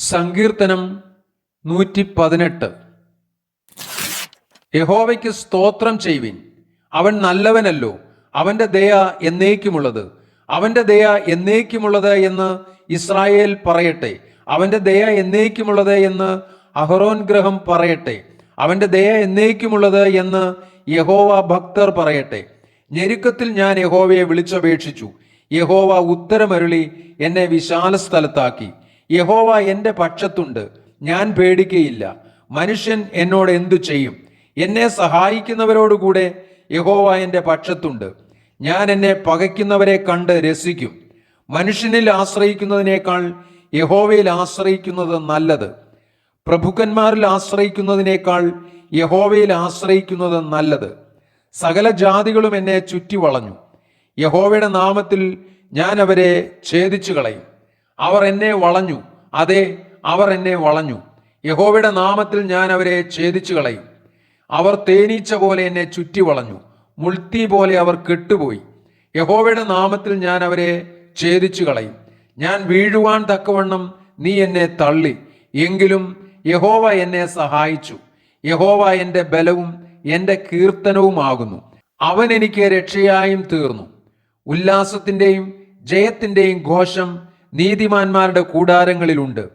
സങ്കീർത്തനം നൂറ്റി പതിനെട്ട് യഹോവയ്ക്ക് സ്തോത്രം ചെയ്യുവിൻ. അവൻ നല്ലവനല്ലോ. അവന്റെ ദയ എന്നേക്കുമുള്ളത്. അവന്റെ ദയ എന്നേക്കുമുള്ളത് എന്ന് ഇസ്രായേൽ പറയട്ടെ. അവന്റെ ദയ എന്നേക്കുമുള്ളത് എന്ന് അഹറോൻ ഗ്രഹം പറയട്ടെ. അവന്റെ ദയ എന്നേക്കുമുള്ളത് എന്ന് യഹോവ ഭക്തർ പറയട്ടെ. ഞെരുക്കത്തിൽ ഞാൻ യഹോവയെ വിളിച്ചപേക്ഷിച്ചു. യഹോവ ഉത്തരമരുളി എന്നെ വിശാല സ്ഥലത്താക്കി യഹോവ എന്റെ പക്ഷത്തുണ്ട്. ഞാൻ പേടിക്കയില്ല. മനുഷ്യൻ എന്നോട് എന്തു ചെയ്യും? എന്നെ സഹായിക്കുന്നവരോടുകൂടെ യഹോവ എന്റെ പക്ഷത്തുണ്ട്. ഞാൻ എന്നെ പകയ്ക്കുന്നവരെ കണ്ട് രസിക്കും. മനുഷ്യനിൽ ആശ്രയിക്കുന്നതിനേക്കാൾ യഹോവയിൽ ആശ്രയിക്കുന്നത് നല്ലത്. പ്രഭുക്കന്മാരിൽ ആശ്രയിക്കുന്നതിനേക്കാൾ യഹോവയിൽ ആശ്രയിക്കുന്നത് നല്ലത്. സകല ജാതികളും എന്നെ ചുറ്റി വളഞ്ഞു യഹോവയുടെ നാമത്തിൽ ഞാൻ അവരെ ഛേദിച്ചു കളയും അവർ എന്നെ വളഞ്ഞു. അതെ അവർ എന്നെ വളഞ്ഞു. യഹോവയുടെ നാമത്തിൽ ഞാൻ അവരെ ഛേദിച്ചു കളയും അവർ തേനീച്ച പോലെ എന്നെ ചുറ്റി വളഞ്ഞു. മുൾത്തി പോലെ അവർ കെട്ടുപോയി. യഹോവയുടെ നാമത്തിൽ ഞാൻ അവരെ ഛേദിച്ചു കളയും ഞാൻ വീഴുവാൻ തക്കവണ്ണം നീ എന്നെ തള്ളി. എങ്കിലും യഹോവ എന്നെ സഹായിച്ചു. യഹോവ എന്റെ ബലവും എന്റെ കീർത്തനവുമാകുന്നു. അവൻ എനിക്ക് രക്ഷയായും തീർന്നു. ഉല്ലാസത്തിന്റെയും ജയത്തിന്റെയും ഘോഷം നീതിമാന്മാരുടെ കൂടാരങ്ങളിലുണ്ട്.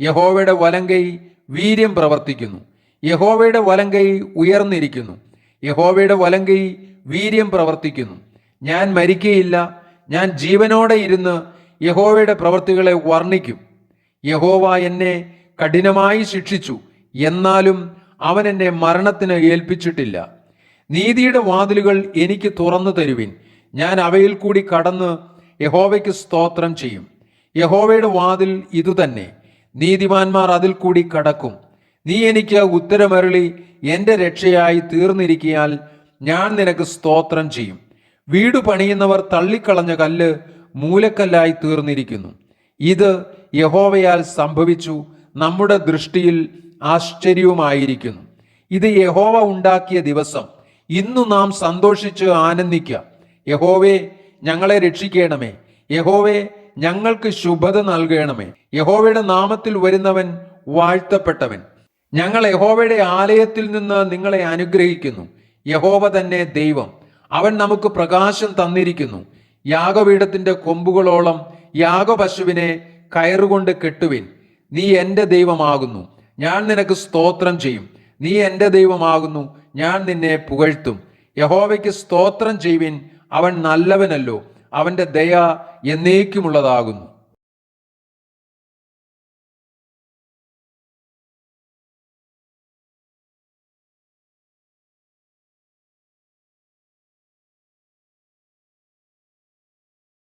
യഹോവയുടെ വലങ്കൈ വീര്യം പ്രവർത്തിക്കുന്നു. യഹോവയുടെ വലങ്കൈ ഉയർന്നിരിക്കുന്നു. യഹോവയുടെ വലങ്കൈ വീര്യം പ്രവർത്തിക്കുന്നു. ഞാൻ മരിക്കയില്ല. ഞാൻ ജീവനോടെ ഇരുന്ന് യഹോവയുടെ പ്രവർത്തികളെ വർണിക്കും. യഹോവ എന്നെ കഠിനമായി ശിക്ഷിച്ചു. എന്നാലും അവൻ എന്നെ മരണത്തിന് ഏൽപ്പിച്ചിട്ടില്ല. നീതിയുടെ വാതിലുകൾ എനിക്ക് തുറന്നു തരുവിൻ. ഞാൻ അവയിൽ കൂടി കടന്ന് യഹോവയ്ക്ക് സ്തോത്രം ചെയ്യും. യഹോവയുടെ വാതിൽ ഇതുതന്നെ. നീതിമാന്മാർ അതിൽ കൂടി കടക്കും. നീ എനിക്ക് ഉത്തരമരുളി എന്റെ രക്ഷയായി തീർന്നിരിക്കിയാൽ ഞാൻ നിനക്ക് സ്തോത്രം ചെയ്യും. വീട് പണിയുന്നവർ തള്ളിക്കളഞ്ഞ കല്ല് മൂലക്കല്ലായി തീർന്നിരിക്കുന്നു. ഇത് യഹോവയാൽ സംഭവിച്ചു നമ്മുടെ ദൃഷ്ടിയിൽ ആശ്ചര്യവുമായിരിക്കുന്നു. ഇത് യഹോവ ഉണ്ടാക്കിയ ദിവസം. ഇന്നു നാം സന്തോഷിച്ച് ആനന്ദിക്കുക യഹോവേ ഞങ്ങളെ രക്ഷിക്കണമേ. യഹോവേ ഞങ്ങൾക്ക് ശുഭത നൽകണമേ. യഹോവയുടെ നാമത്തിൽ വരുന്നവൻ വാഴ്ത്തപ്പെട്ടവൻ. ഞങ്ങൾ യഹോവയുടെ ആലയത്തിൽ നിന്ന് നിങ്ങളെ അനുഗ്രഹിക്കുന്നു. യഹോവ തന്നെ ദൈവം. അവൻ നമുക്ക് പ്രകാശം തന്നിരിക്കുന്നു. യാഗപീഠത്തിന്റെ കൊമ്പുകളോളം യാഗപശുവിനെ കയറുകൊണ്ട് കെട്ടുവിൻ. നീ എന്റെ ദൈവമാകുന്നു. ഞാൻ നിനക്ക് സ്തോത്രം ചെയ്യും. നീ എന്റെ ദൈവമാകുന്നു. ഞാൻ നിന്നെ പുകഴ്ത്തും. യഹോവയ്ക്ക് സ്തോത്രം ചെയ്യുവിൻ. അവൻ നല്ലവനല്ലോ. അവന്റെ ദയ എന്നേക്കുമുള്ളതാകുന്നു.